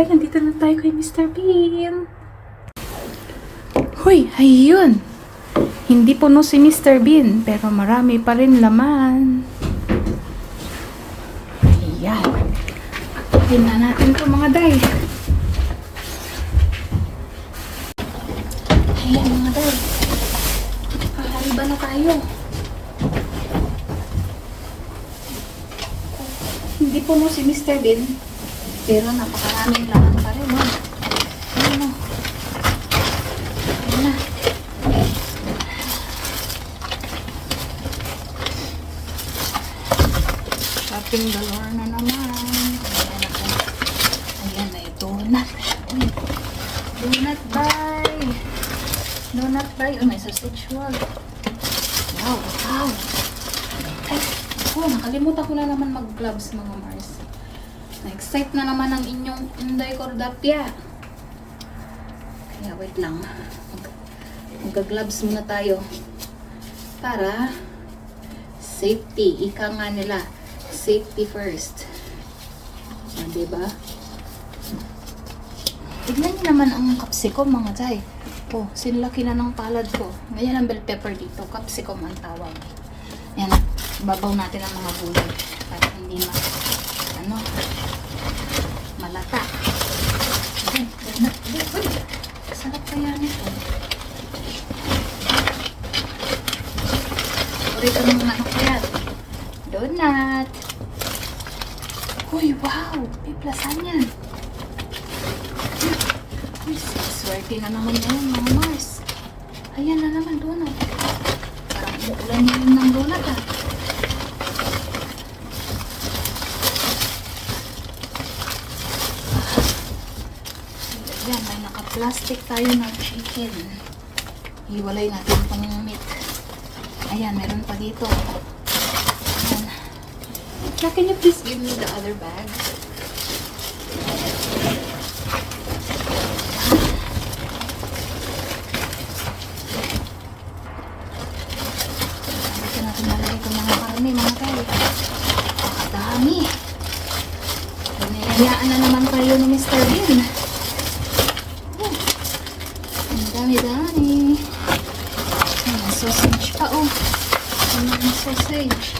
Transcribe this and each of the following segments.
day, andito na tayo kay Mr. Bean. Hoy, ayun! Hindi puno si Mr. Bean, pero marami pa rin laman. Ayan. Akipin na natin to mga day. Ayan mga day. Kahariba na tayo. Hindi puno si Mr. Bean, pero napakaraming laman pa rin. Oh. Ayan o. Ayan na. Shopping na naman. Ayan ako. Ayan ito. Donut. Uy. Donut buy. Donut buy. Oh, may sausage roll. Wow. Wow. Ay, oh, nakalimutan ko na naman mag-gloves mga Mars. Na-excite na naman ang inyong Inday Cordapia. Kaya wait lang. Mag- Magka-gloves muna tayo. Para safety. Ika nga nila. Safety first. Ah, diba? Tignan niyo naman ang capsicum mga chay. Oh, sinlaki na ng palad ko. Ganyan ang bell pepper dito. Capsicum ang tawag. Yan. Babaw natin ang mga gulay. Para hindi ma... Ano? Malata. Uy, uy. Sarap kaya nito. Paborito ng mga yan. Donut. Uy, wow. May plasan yan. Uy, swerte na naman yan, mga Mars. Ayan na naman, donut. Parang umuulan na yun ng donut, ah. Ayan, may naka-plastic tayo na chicken. Hiwalay natin itong meat. Ayan, meron pa dito. Ayan. Can you please give me the other bag? Dito natin nalagay itong mga karne, mga tayo. Nakadami. Pinayayaan na naman tayo ni Mr. Bean. Oh, ang dami-dami. Ayan, sausage pa, oh. Ang sausage?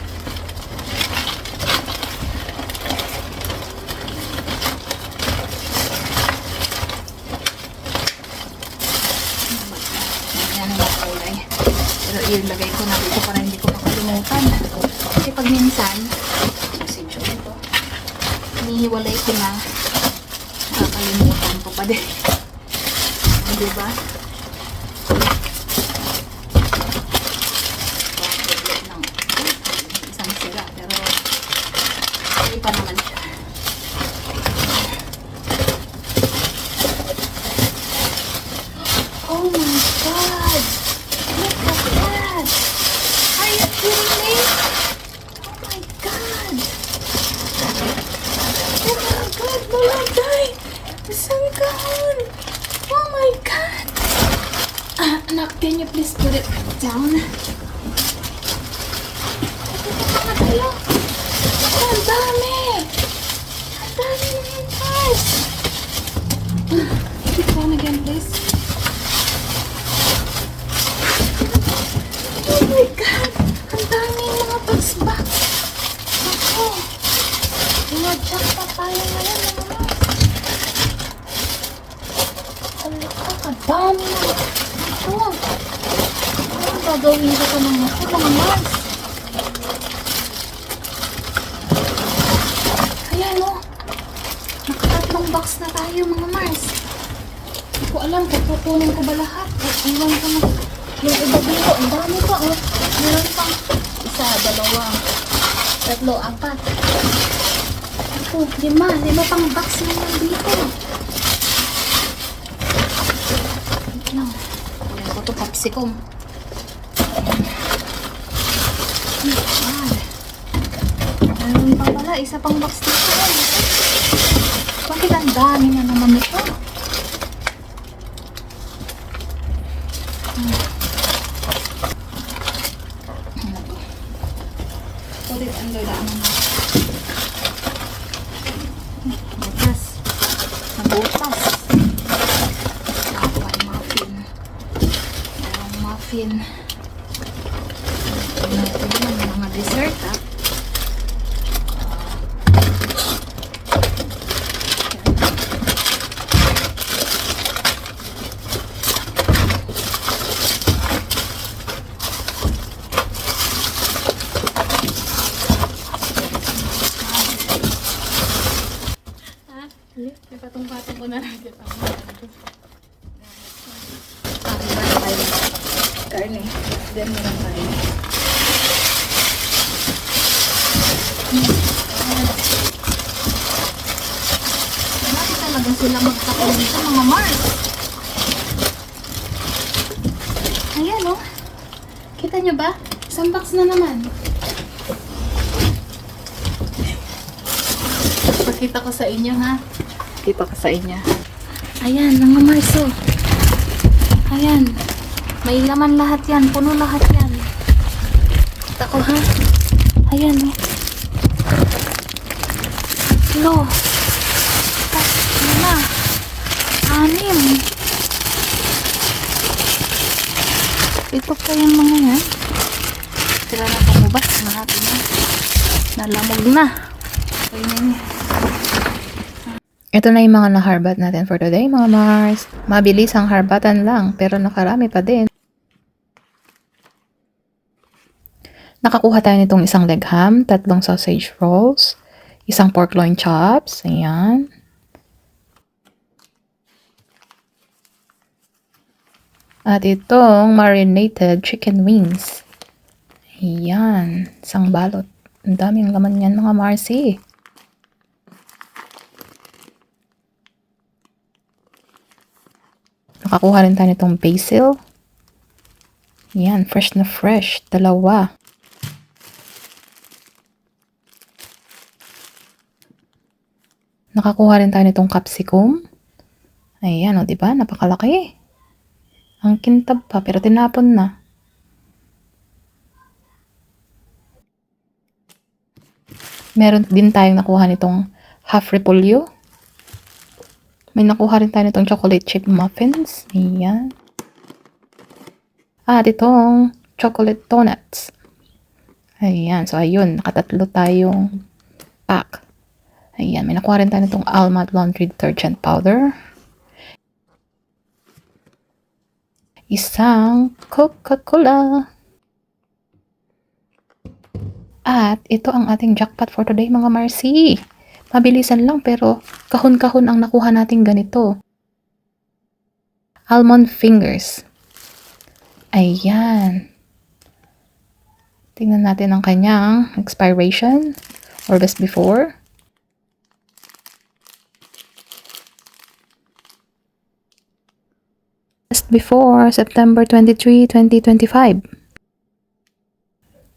Ayan ang kulay. Pero ilagay ko na dito para hindi ko makalimutan. Kasi pag minsan, sausage ko ito. Hinihiwalay ko na. Nakakalimutan ko pa din. Di ba? Bakit lang. Isang sira. Pero, hindi pa naman siya. Oh my god! Look at that! Are you kidding me? Oh my god! Oh my god, malagay! Isang kahon! Oh my god! Ah, anak, can you please put it down? Ito na tayo! Ang dami! Ang dami naman, guys! Ah, Keep it down again, please. Oh my God! Ang dami mga box-box! Ako! Iwadyak pa tayo ngayon mga mas. Na! Ito! Ano gagawin ko mga ito mga mas? Ayan o! Nakatatlong box na tayo mga Mars. Hindi ko alam kung kukunin ko ba lahat. Iwan ko na. Yung iba dito, ang dami pa oh. Meron pang isa, dalawa, tatlo, apat. Ako, lima. Lima pang box na yan dito. Wait lang. Kunin ko to capsicum. Meron pa pala, isa pang box dito. Bakit ang dami na naman ito? Put it under the ano butas. Ako ay muffin. Ito natin yung mga dessert ah. Ha? Hindi, ipatong-patong ko na lang kita. Meron tayo karne. Then meron tayo. Marami talaga sila magkakaroon dito mga Mars. Ayan oh. Kita nyo ba? Isang box na naman. Pakita ko sa inyo ha. Pakita ko sa inyo. Ayan, mga Mars oh. Ayan. May laman lahat yan. Puno lahat yan. Kita ko ha. Ayan eh. Lo. Ano na? Anim. Ito pa yung mga yan. Sila na pamubas. Natin na. Nalamog na. Ayun niya. Ito na yung mga naharbat natin for today, mga Mars. Mabilis ang harbatan lang, pero nakarami pa din. Nakakuha tayo nitong isang leg ham, tatlong sausage rolls, isang pork loin chops, ayan. At itong marinated chicken wings. Ayan, isang balot. Ang daming laman yan mga Marcy. Nakakuha rin tayo nitong basil. Yan, fresh na fresh. Dalawa. Nakakuha rin tayo nitong capsicum. Ayan, o, diba? Napakalaki. Ang kintab pa, pero tinapon na. Meron din tayong nakuha nitong half repolyo. May nakuha rin tayo nitong chocolate chip muffins. Ayan. At itong chocolate donuts. Ayan. So, ayun. Nakatatlo tayong pack. Ayan. May nakuha rin tayo nitong Almond Laundry Detergent Powder. Isang Coca-Cola. At ito ang ating jackpot for today mga Marcy. Mabilisan lang pero kahon-kahon ang nakuha nating ganito. Almond fingers. Ayan. Tingnan natin ang kanyang expiration or best before. Best before September 23, 2025.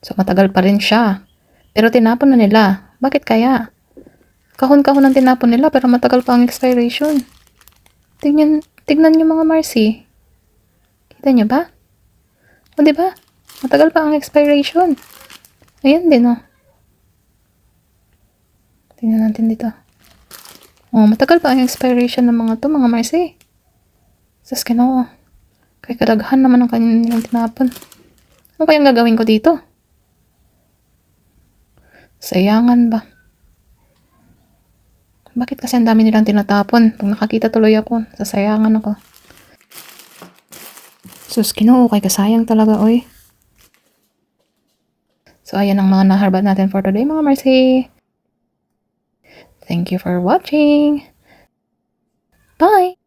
So matagal pa rin siya. Pero tinapon na nila. Bakit kaya? Kahon-kahon ang tinapon nila pero matagal pa ang expiration. Tingnan, tignan niyo mga Marcy. Kita niyo ba? O ba? Matagal pa ang expiration. Ayan din oh. Tingnan natin dito. Oh, matagal pa ang expiration ng mga to, mga Marcy. Sas kinoo. Kaya kadaghan naman ang kanilang tinapon. Ano kayang gagawin ko dito? Sayangan ba? Bakit kasi ang dami nilang tinatapon? Pag nakakita tuloy ako, sasayangan ako. Sus, kinoo, kay kasayang talaga, oy. So, ayan ang mga naharbat natin for today, mga Marcy. Thank you for watching. Bye!